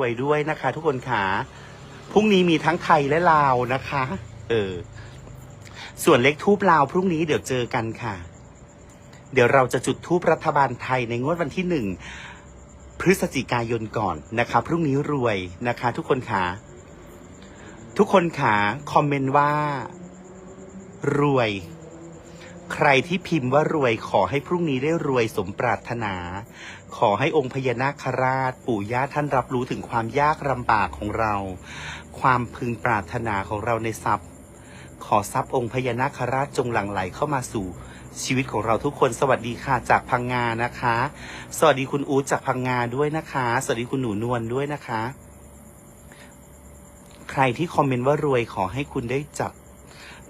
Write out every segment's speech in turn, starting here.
วยด้วยนะคะ ทุกคนค่ะพรุ่งนี้มีทั้งไทยและลาวนะคะ เออ ส่วนเลขทูบลาวพรุ่งนี้เดี๋ยวเจอกันค่ะ เดี๋ยวเราจะจุดทูปรัฐบาลไทยในงวดวันที่หนึ่งพฤศจิกายนก่อนนะคะ พรุ่งนี้รวยนะคะ ทุกคนค่ะทุกคนค่ะคอมเมนต์ว่า รวย ใครที่พิมพ์ว่ารวยขอให้พรุ่งนี้ได้รวยสมปรารถนา ขอให้องค์พญานาคราช ปู่ย่าท่านรับรู้ถึงความยากลำบากของเรา ความพึงปรารถนาของเราในทรัพย์ ขอทรัพย์องค์พญานาคราชจงหลั่งไหลเข้ามาสู่ชีวิตของเราทุกคนสวัสดีค่ะจากพังงานะคะ สวัสดีคุณอู๊ดจากพังงาด้วยนะคะ สวัสดีคุณหนูนวลด้วยนะคะ ใครที่คอมเมนต์ว่ารวยขอให้คุณได้จับ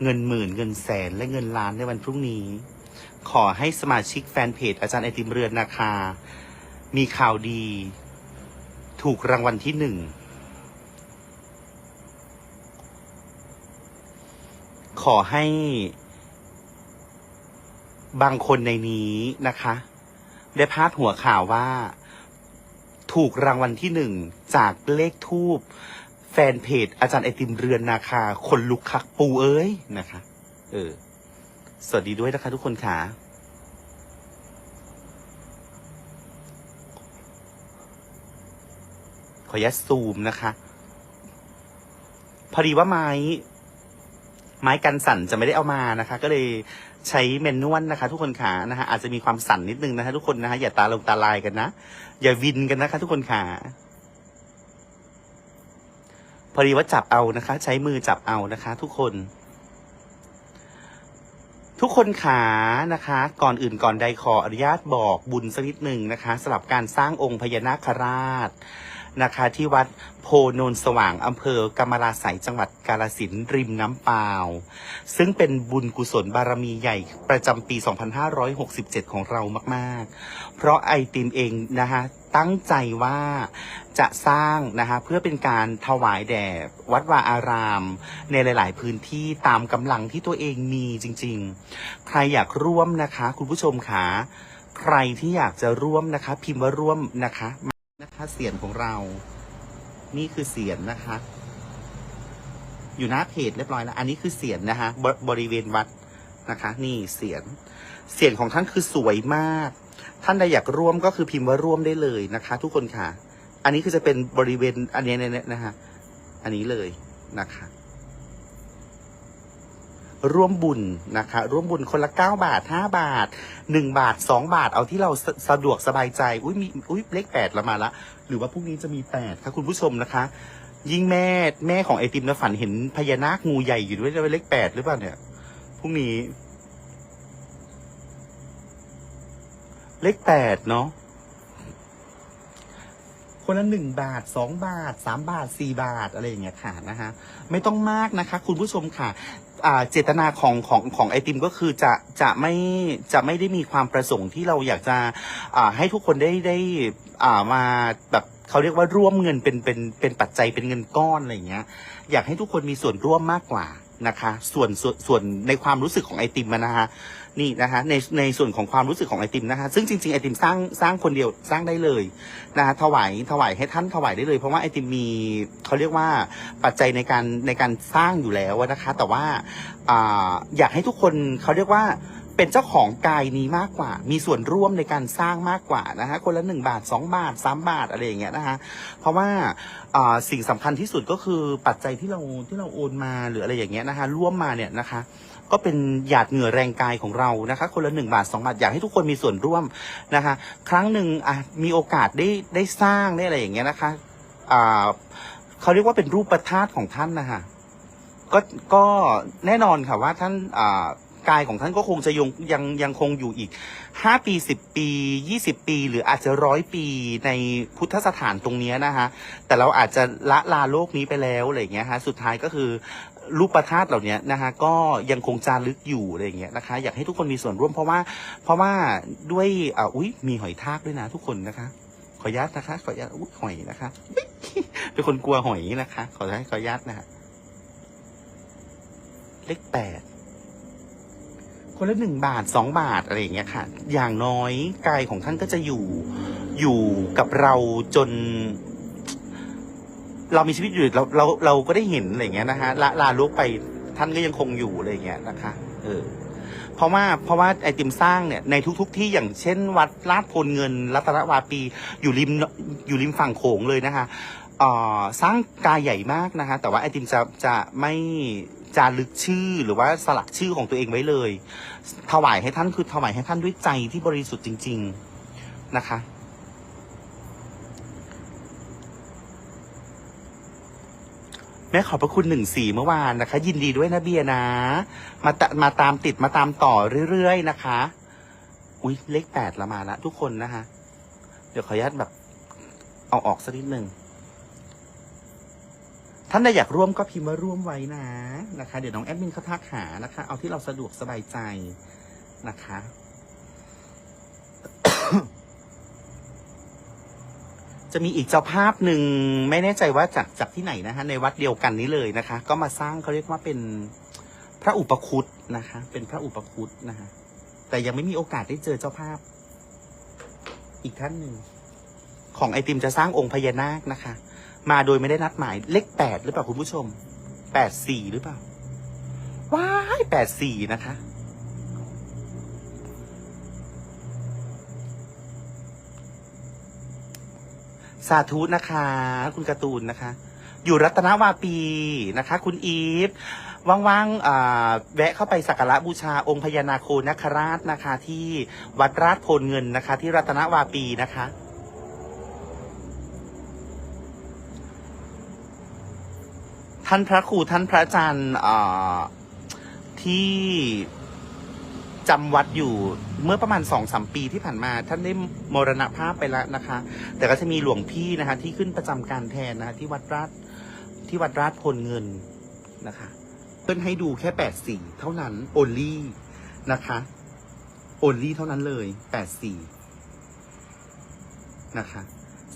เงินหมื่นเงินแสนและเงินล้านในวันพรุ่งนี้ ขอให้สมาชิกแฟนเพจอาจารย์ไอติมเรือนนาคา มีข่าวดี ถูกรางวัลที่หนึ่ง ขอให้ บางคนในนี้นะคะ ได้พาดหัวข่าวว่า ถูกรางวัลที่หนึ่งจากเลขทูบ แฟนเพจอาจารย์ไอติมเรือนนาคา คนลุกคักปูเอ้ยนะคะ เออ สวัสดีด้วยนะคะทุกคนค่ะ ขออนุญาตซูมนะคะ พอดีว่าไม้ ไม้กันสั่นจะไม่ได้เอามานะคะ ก็เลยใช้เมนนวลนะคะ ทุกคนขานะฮะอาจจะมีความสั่นนิดนึงนะคะ ทุกคนนะฮะอย่าตาลงตาลายกันนะ อย่าวินกันนะคะ ทุกคนขา พอดีว่าจับเอานะคะ ใช้มือจับเอานะคะ ทุกคน ทุกคนขานะคะ ก่อนอื่นก่อนใดขออนุญาตบอกบุญสักนิดหนึ่งนะคะสำหรับการสร้างองค์พญานาคราช นะคะ ที่วัดโพนนสว่างอำเภอกำมะลาไสยจังหวัดกาลสินริมน้ำเปล่าซึ่งเป็นบุญกุศลบารมีใหญ่ประจำปี 2567 ของเรามาก ๆ เพราะไอติมเองนะคะตั้งใจว่าจะสร้างนะคะเพื่อเป็นการถวายแด่วัดวาอาราม ในหลาย ๆ พื้นที่ตามกำลังที่ตัวเองมีจริง ๆ ใครอยากร่วมนะคะ คุณผู้ชมคะใครที่อยากจะร่วมนะคะ พิมพ์ว่าร่วมนะคะ นะคะเสียงของเรา นี่คือเสียงนะคะ อยู่หน้าเพจเรียบร้อยแล้ว อันนี้คือเสียงนะคะบบริเวณวัดนะคะ นี่เสียงเสียงของท่านคือสวยมาก ท่านใดอยากร่วมก็คือพิมพ์ว่าร่วมได้เลยนะคะ ทุกคนค่ะ อันนี้คือจะเป็นบริเวณอันเนี้ยเนี่ยนะคะ อันนี้เลยนะคะ ร่วมบุญนะคะ ร่วมบุญคนละเก้าบาทห้าบาทหนึ่งบาทสองบาท เอาที่เราสสะดวกสบายใจ อุ้ยมีอุ้ยเลขแปดละมาละ หรือว่าพรุ่งนี้จะมีแปดค่ะคุณผู้ชมนะคะ ยิ่งแม่แม่ของไอติมนะฝันเห็นพญานาคงูใหญ่อยู่ด้วยเลขแปดหรือเปล่าเนี่ยพรุ่งนี้ เลขแปดเนาะคนละหนึ่งบาทสองบาทสามบาทสี่บาทอะไรอย่างเงี้ยค่ะนะฮะไม่ต้องมากนะคะ คุณผู้ชมค่ะ อ่าเจตนาของของของไอติมก็คือจะจะไม่จะไม่ได้มีความประสงค์ที่เราอยากจะอ่าให้ทุกคนได้ได้อ่ามาแบบเขาเรียกว่าร่วมเงินเป็นเป็นเป็นปัจจัยเป็นเงินก้อนอะไรอย่างเงี้ย อยากให้ทุกคนมีส่วนร่วมมากกว่านะคะ ส่วนส่วนส่วนในความรู้สึกของไอติมอะนะคะ นี่นะคะในในส่วนของความรู้สึกของไอติมนะคะซึ่งจริงๆไอติมสร้างสร้างคนเดียวสร้างได้เลยนะคะถวายถวายให้ท่านถวายได้เลย เพราะว่าไอติมมีเขาเรียกว่าปัจจัยในการในการสร้างอยู่แล้วนะคะ แต่ว่าอ่าอยากให้ทุกคนเขาเรียกว่าเป็นเจ้าของกายนี้มากกว่า มีส่วนร่วมในการสร้างมากกว่านะคะคนละหนึ่งบาทสองบาทสามบาทอะไรอย่างเงี้ยนะคะเพราะว่าอ่าสิ่งสำคัญที่สุดก็คือปัจจัยที่เราที่เราโอนมาหรืออะไรอย่างเงี้ยนะคะร่วมมาเนี่ยนะคะ ก็เป็นหยาดเหงื่อแรงกายของเรานะคะ คนละหนึ่งบาทสองบาทอยากให้ทุกคนมีส่วนร่วมนะคะ ครั้งหนึ่งอะมีโอกาสได้ได้สร้างได้อะไรอย่างเงี้ยนะคะอ่าเขาเรียกว่าเป็นรูปประธาตของท่านนะคะก็ก็แน่นอนค่ะว่าท่านอ่ากายของท่านก็คงจะยังยังยังคงอยู่อีกห้าปีสิบปียี่สิบปี หรืออาจจะร้อยปีในพุทธสถานตรงเนี้ยนะคะแต่เราอาจจะละลาโลกนี้ไปแล้วอะไรอย่างเงี้ยฮะสุดท้ายก็คือ รูปประธาตุเหล่านี้นะคะก็ยังคงจารึกอยู่อะไรอย่างเงี้ยนะคะ อยากให้ทุกคนมีส่วนร่วมเพราะว่า เพราะว่าด้วยอ่าอุ้ยมีหอยทากด้วยนะทุกคนนะคะ ขออนุญาตนะคะ ขออนุญาตอุ้ยหอยนะคะเป็นคนกลัวหอยนะคะ ขอให้ขออนุญาตนะฮะเลขแปดคนละหนึ่งบาทสองบาทอะไรอย่างเงี้ยค่ะ อย่างน้อยกายของท่านก็จะอยู่อยู่กับเราจน เรามีชีวิตอยู่เราเราเราก็ได้เห็นอะไรเงี้ยนะฮะละลาโลกไปท่านก็ยังคงอยู่อะไรเงี้ยนะคะเออเพราะว่าเพราะว่าไอติมสร้างเนี่ยในทุกๆที่อย่างเช่น วัดลาดพลเงิน รัตนวาปีอยู่ริมอยู่ริมฝั่งโขงเลยนะคะออสร้างกายใหญ่มากนะคะ แต่ว่าไอติมจะจะไม่จารึกชื่อหรือว่าสลักชื่อของตัวเองไว้เลย ถวายให้ท่านคือถวายให้ท่านด้วยใจที่บริสุทธิ์จริง ๆนะคะ แม่ขอบพระคุณหนึ่งสี่เมื่อวานนะคะ ยินดีด้วยนะเบียร์นะ มาตมาตามติดมาตามต่อเรื่อยๆนะคะ อุ้ยเลขแปดละมาละทุกคนนะคะ เดี๋ยวขออนุญาตแบบ เอาออกสักนิดหนึ่งท่านใดอยากร่วมก็พิมพ์ว่าร่วมไว้นะนะคะ เดี๋ยวน้องแอดมินเขาทักหานะคะ เอาที่เราสะดวกสบายใจนะคะ จะมีอีกเจ้าภาพหนึ่งไม่แน่ใจว่าจากจากที่ไหนนะคะในวัดเดียวกันนี้เลยนะคะ ก็มาสร้างเขาเรียกว่าเป็นพระอุปคุตนะคะ เป็นพระอุปคุตนะคะแต่ยังไม่มีโอกาสได้เจอเจ้าภาพ อีกท่านหนึ่งของไอติมจะสร้างองค์พญานาคนะคะ มาโดยไม่ได้นัดหมายเลขแปดหรือเปล่าคุณผู้ชมแปดสี่หรือเปล่าว้ายแปดสี่นะคะ สาธุนะคะ คุณการ์ตูนนะคะ อยู่รัตนวาปีนะคะ คุณอีฟว่างๆแวะเข้าไปสักการะบูชาองค์พญานาโคนคราชนะคะ ที่วัดราชโพลเงินนะคะ ที่รัตนวาปีนะคะ ท่านพระครูท่านพระอาจารย์ที่ จำวัดอยู่เมื่อประมาณสองสามปีที่ผ่านมา ท่านได้มรณภาพไปแล้วนะคะ แต่ก็จะมีหลวงพี่นะคะ ที่ขึ้นประจำการแทนนะคะที่วัดราชที่วัดราชพลเงินนะคะเพื่อนให้ดูแค่แปดสี่เท่านั้นโอลี่นะคะโอลี่เท่านั้นเลยแปดสี่นะคะ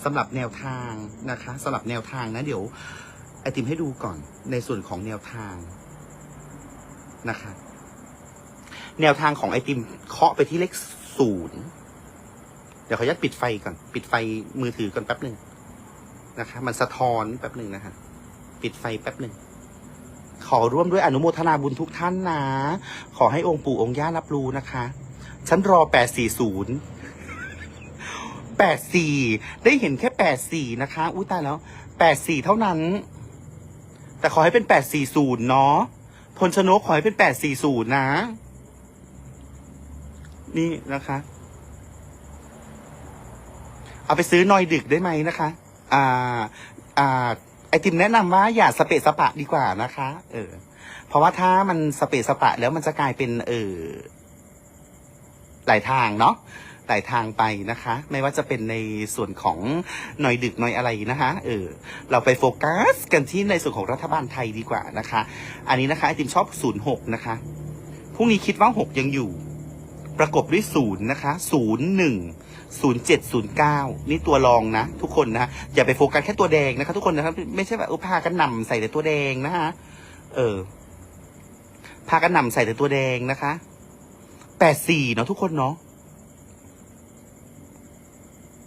สำหรับแนวทางนะคะสำหรับแนวทางนะเดี๋ยวไอติมให้ดูก่อนในส่วนของแนวทางนะคะ แนวทางของไอติมเคาะไปที่เลขศูนย์เดี๋ยวขออนุญาตปิดไฟก่อน ปิดไฟมือถือก่อนแป๊บหนึ่งนะคะ มันสะท้อนแป๊บหนึ่งนะคะปิดไฟแป๊บหนึ่งขอร่วมด้วยอนุโมทนาบุญทุกท่านนะ ขอให้องค์ปู่องค์ย่ารับรู้นะคะ ฉันรอแปดสี่ศูนย์แปดสี่ได้เห็นแค่แปดสี่นะคะ อุ้ยตายแล้วแปดสี่เท่านั้น แต่ขอให้เป็นแปดสี่ศูนย์เนาะพลชนกขอให้เป็นแปดสี่ศูนย์นะ นี่นะคะ เอาไปซื้อนอยดึกได้ไหมนะคะ อ่า อ่า ไอติมแนะนำว่าอย่าสเปะสปะดีกว่านะคะ เออ เพราะว่าถ้ามันสเปะสปะแล้วมันจะกลายเป็น เออหลายทางเนาะหลายทางไปนะคะ ไม่ว่าจะเป็นในส่วนของหน่อยดึกหน่อยอะไรนะคะเออเราไปโฟกัสกันที่ในส่วนของรัฐบาลไทยดีกว่านะคะ อันนี้นะคะไอติมชอบศูนย์หกนะคะพรุ่งนี้คิดว่าหกยังอยู่ ประกบด้วยศูนย์นะคะศูนย์หนึ่งศูนย์เจ็ดศูนย์เก้านี่ตัวรองนะ ทุกคนนะอย่าไปโฟกัสแค่ตัวแดงนะคะทุกคนนะครับไม่ใช่แบบเออพากันหนำใส่แต่ตัวแดงนะคะเออพากันหนำใส่แต่ตัวแดงนะคะแปดสี่เนาะทุกคนเนาะ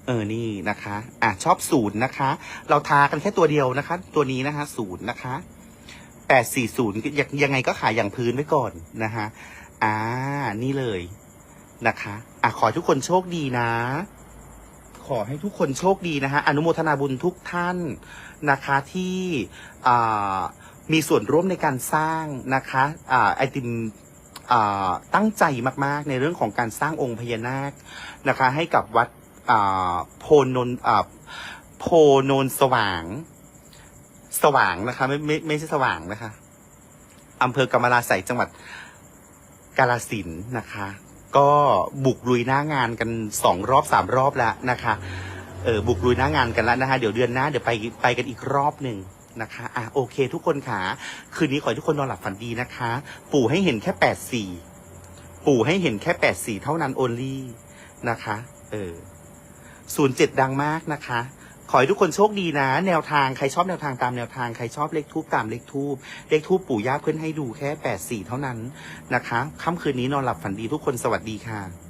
เออ นี่นะคะ อะ ชอบศูนย์นะคะ เราทากันแค่ตัวเดียวนะคะ ตัวนี้นะคะศูนย์นะคะแปดสี่ศูนย์ยังยังไงก็ขายอย่างพื้นไว้ก่อนนะคะ อ่า นี่เลย นะคะอะขอให้ทุกคนโชคดีนะ ขอให้ทุกคนโชคดีนะคะอนุโมทนาบุญทุกท่านนะคะที่อ่ามีส่วนร่วมในการสร้างนะคะอ่าไอติมตั้งใจมากๆ ในเรื่องของการสร้างองค์พญานาคนะคะ ให้กับวัดโพนนอ่าโพนนสว่าง สว่างนะคะ ไม่ไม่ไม่ใช่สว่างนะคะอำเภอกำมะลาใสยจังหวัดกาลสินนะคะ ก็บุกลุยหน้างานกันสองรอบสามรอบแล้วนะคะเออบุกลุยหน้างานกันแล้วนะคะเดี๋ยวเดือนหน้าเดี๋ยวไปไปกันอีกรอบหนึ่งนะคะอะโอเค ทุกคนค่ะ คืนนี้ขอให้ทุกคนนอนหลับฝันดีนะคะ ปู่ให้เห็นแค่แปดสี่ปู่ให้เห็นแค่แปดสี่เท่านั้นโอลี่นะคะ เออศูนย์เจ็ดดังมากนะคะ ขอให้ทุกคนโชคดีนะ แนวทางใครชอบแนวทางตามแนวทางใครชอบเลขทูบตามเลขทูบเลขทูบปู่ย่าเพื่อนให้ดูแค่แปดสี่เท่านั้นนะคะค่ำคืนนี้นอนหลับฝันดีทุกคนสวัสดีค่ะ